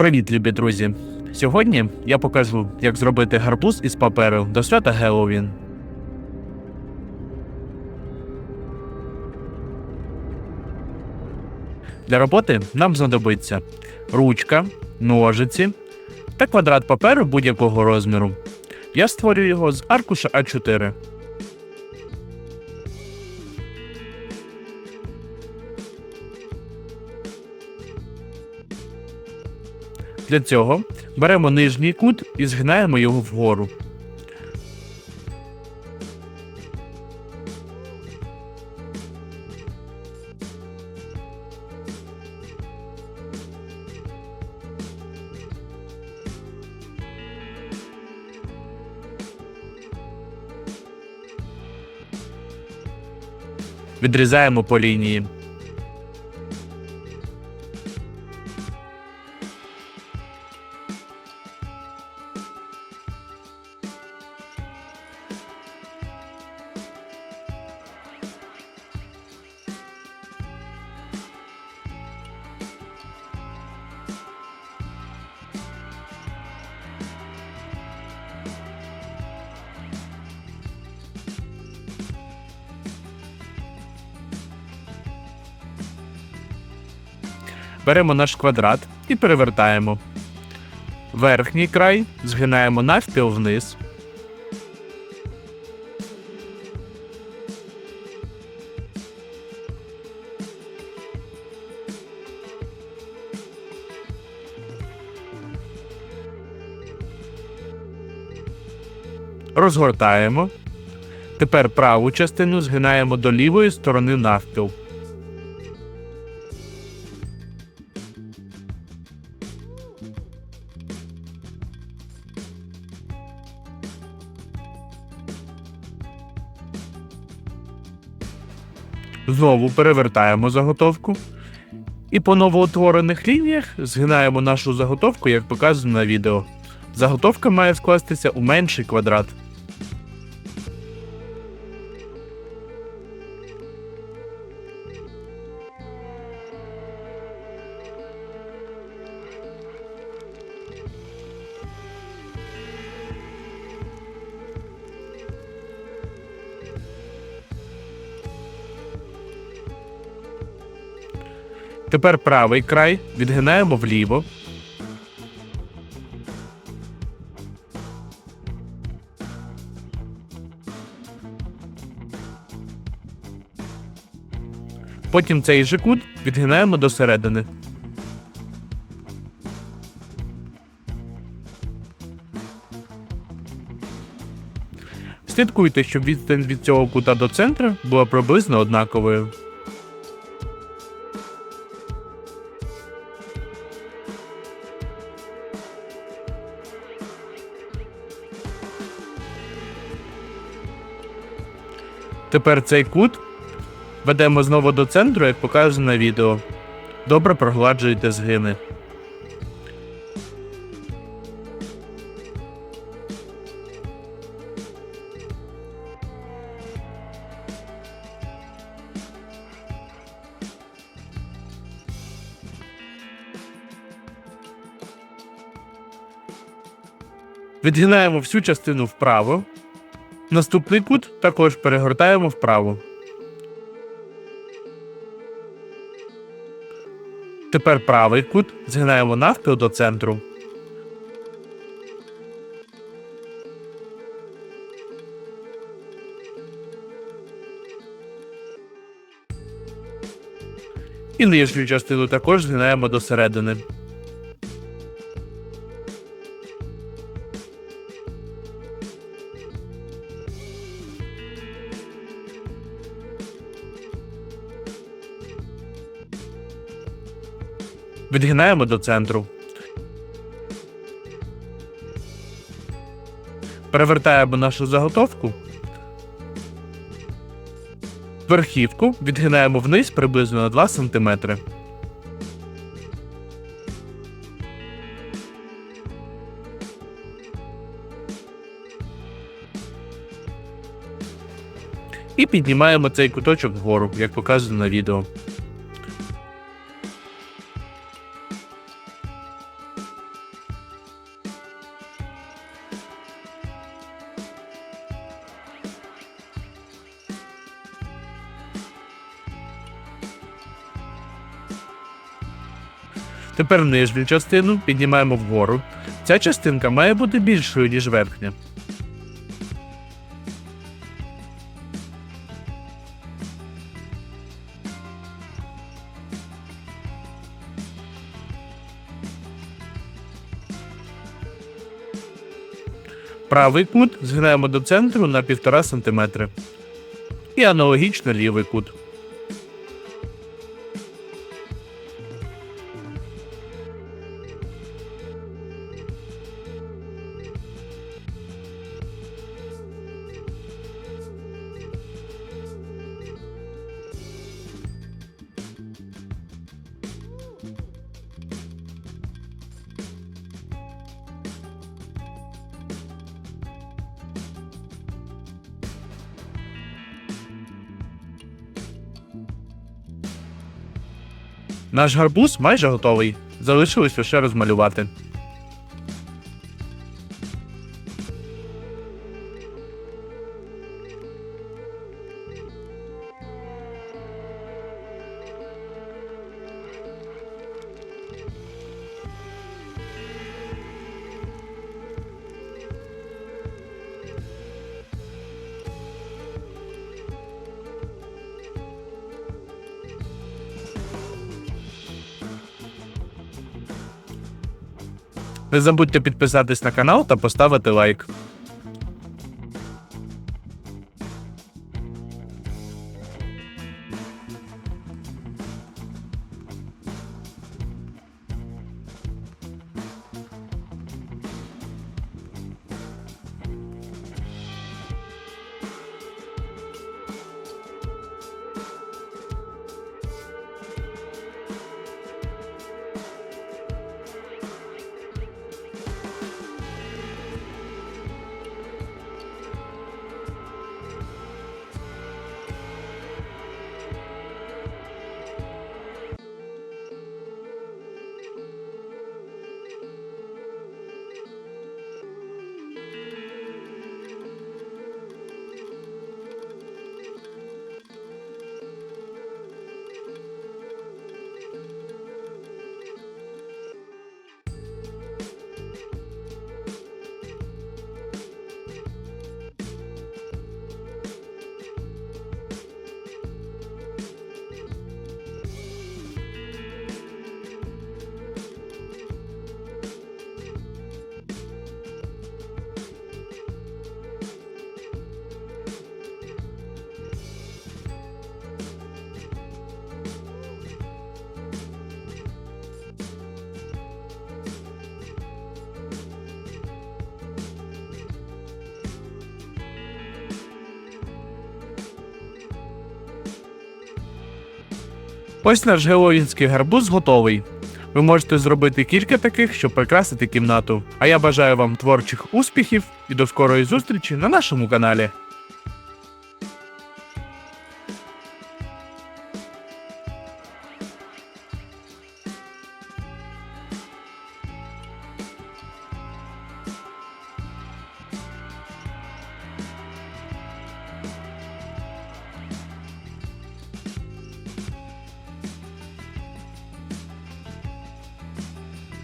Привіт, любі друзі! Сьогодні я покажу, як зробити гарбуз із паперу до свята Геловін. Для роботи нам знадобиться ручка, ножиці та квадрат паперу будь-якого розміру. Я створюю його з аркуша А4. Для цього беремо нижній кут і згинаємо його вгору. Відрізаємо по лінії. Беремо наш квадрат і перевертаємо. Верхній край згинаємо навпіл вниз. Розгортаємо. Тепер праву частину згинаємо до лівої сторони навпіл. Знову перевертаємо заготовку. І по новоутворених лініях згинаємо нашу заготовку, як показано на відео. Заготовка має скластися у менший квадрат. Тепер правий край відгинаємо вліво. Потім цей же кут відгинаємо до середини. Слідкуйте, щоб відстань від цього кута до центру була приблизно однаковою. Тепер цей кут ведемо знову до центру, як показано на відео. Добре прогладжуйте згини. Відгинаємо всю частину вправо. Наступний кут також перегортаємо вправо. Тепер правий кут згинаємо навпіл до центру. І нижню частину також згинаємо до середини. Відгинаємо до центру. Перевертаємо нашу заготовку. Верхівку відгинаємо вниз приблизно на 2 см. І піднімаємо цей куточок вгору, як показано на відео. Тепер нижню частину піднімаємо вгору. Ця частинка має бути більшою, ніж верхня. Правий кут згинаємо до центру на 1,5 см. І аналогічно лівий кут. Наш гарбуз майже готовий. Залишилось лише розмалювати. Не забудьте підписатись на канал та поставити лайк. Ось наш геловінський гарбуз готовий. Ви можете зробити кілька таких, щоб прикрасити кімнату. А я бажаю вам творчих успіхів і до скорої зустрічі на нашому каналі.